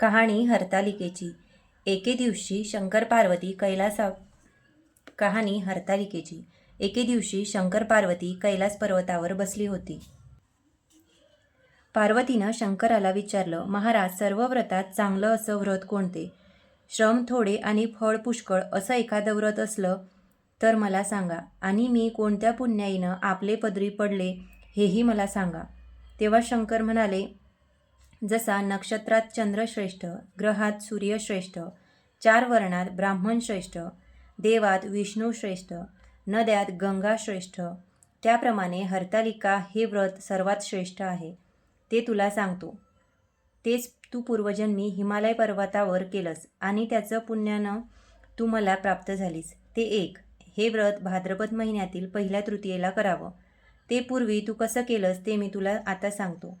कहाणी हरतालिकेची. एके दिवशी शंकर पार्वती कैलासा कहाणी हरतालिकेची. एके दिवशी शंकर पार्वती कैलास पर्वतावर बसली होती. पार्वतीनं शंकराला विचारलं महाराज सर्व व्रतात चांगलं असं व्रत कोणते? श्रम थोडे आणि फळ पुष्कळ असं एखादं व्रत असलं तर मला सांगा. आणि मी कोणत्या पुण्याईनं आपले पदरी पडले हेही मला सांगा. तेव्हा शंकर म्हणाले जसा नक्षत्रात चंद्रश्रेष्ठ ग्रहात सूर्यश्रेष्ठ चार वर्णात ब्राह्मण श्रेष्ठ देवात विष्णू श्रेष्ठ नद्यात गंगा श्रेष्ठ त्याप्रमाणे हरतालिका हे व्रत सर्वात श्रेष्ठ आहे. ते तुला सांगतो. तेच तू पूर्वजन्मी हिमालय पर्वतावर केलंस आणि त्याचं पुण्यानं तू मला प्राप्त झालीस. ते एक हे व्रत भाद्रपद महिन्यातील पहिल्या तृतीयेला करावं. ते पूर्वी तू कसं केलंस ते मी तुला आता सांगतो.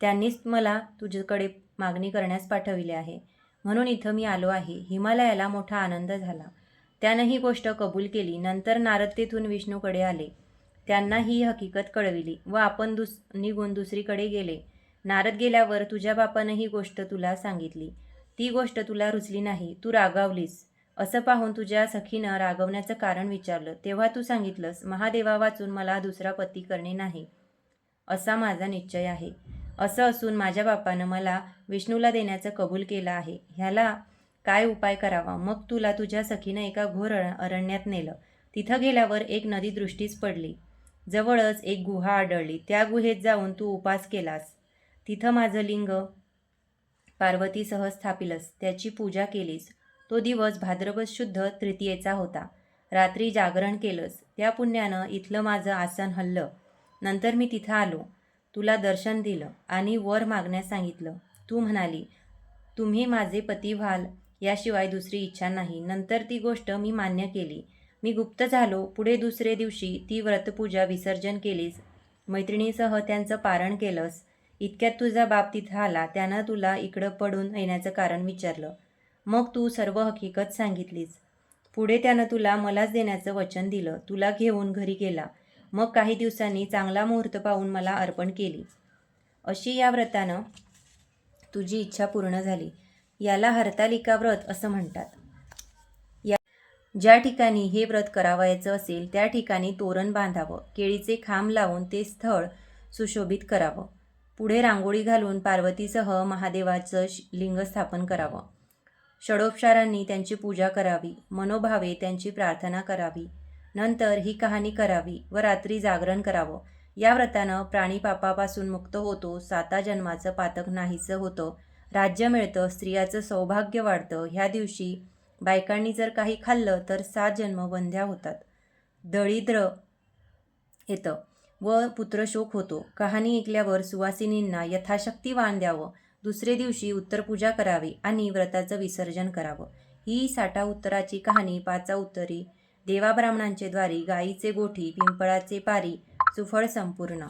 त्यांनीच मला तुझ्याकडे मागणी करण्यास पाठविले आहे. म्हणून इथं मी आलो आहे. हिमालयाला मोठा आनंद झाला. त्यानं ही गोष्ट कबूल केली. नंतर नारद तेथून विष्णूकडे आले. त्यांना ही हकीकत कळविली व आपण दुस निघून दुसरीकडे गेले. नारद गेल्यावर तुझ्या बापानं ही गोष्ट तुला सांगितली. ती गोष्ट तुला रुचली नाही. तू रागावलीस. असं पाहून तुझ्या सखीनं रागवण्याचं कारण विचारलं. तेव्हा तू सांगितलंस महादेवा वाचून मला दुसरा पती करणे नाही. असा माझा निश्चय आहे. असं असून माझ्या बापानं मला विष्णूला देण्याचं कबूल केलं आहे. ह्याला काय उपाय करावा? मग तुला तुझ्या सखीनं एका घोर अर- अरण्यात नेलं. तिथं गेल्यावर एक नदी दृष्टीस पडली. जवळच एक गुहा आढळली. त्या गुहेत जाऊन तू उपास केलास. तिथं माझं लिंग पार्वतीसह स्थापिलस. त्याची पूजा केलीस. तो दिवस भाद्रपद शुद्ध तृतीयेचा होता. रात्री जागरण केलंस. त्या पुण्यानं इथलं माझं आसन हल्लं. नंतर मी तिथं आलो. तुला दर्शन दिलं आणि वर मागण्यास सांगितलं. तू म्हणाली तुम्ही माझे पती व्हाल याशिवाय दुसरी इच्छा नाही नंतर ती गोष्ट मी मान्य केली. मी गुप्त झालो. पुढे दुसरे दिवशी ती व्रतपूजा विसर्जन केलीस. मैत्रिणीसह त्यांचं पारण केलंस. इतक्यात तुझा बाप तिथं आला. त्यानं तुला इकडं पडून येण्याचं कारण विचारलं. मग तू सर्व हकीकत सांगितलीस. पुढे त्यानं तुला मलाच देण्याचं वचन दिलं. तुला घेऊन घरी गेला. मग काही दिवसांनी चांगला मुहूर्त पाहून मला अर्पण केली. अशी या व्रतानं तुझी इच्छा पूर्ण झाली. याला हरतालिका व्रत असं म्हणतात. या ज्या ठिकाणी हे व्रत करावायचं असेल त्या ठिकाणी तोरण बांधावं केळीचे खांब लावून ते स्थळ सुशोभित करावं. पुढे रांगोळी घालून पार्वतीसह महादेवाचं श- लिंग स्थापन करावं. षडोपचारांनी त्यांची पूजा करावी. मनोभावे त्यांची प्रार्थना करावी. नंतर ही कहाणी करावी व रात्री जागरण करावं. या व्रतानं प्राणी पापापासून मुक्त होतो साता जन्माचं पातक नाहीचं होतं राज्य मिळतं स्त्रियाचं सौभाग्य वाढतं. ह्या दिवशी बायकांनी जर काही खाल्लं तर सात जन्म बंध्या होतात. दळिद्र येतं व पुत्रशोक होतो. कहाणी ऐकल्यावर सुवासिनींना यथाशक्ती वाण द्यावं. दुसरे दिवशी उत्तरपूजा करावी आणि व्रताचं विसर्जन करावं. ही साठा उत्तराची कहाणी पाचा उत्तरी देवाब्राह्मणांचे द्वारी गाईचे गोठी पिंपळाचे पारी सुफळ संपूर्ण.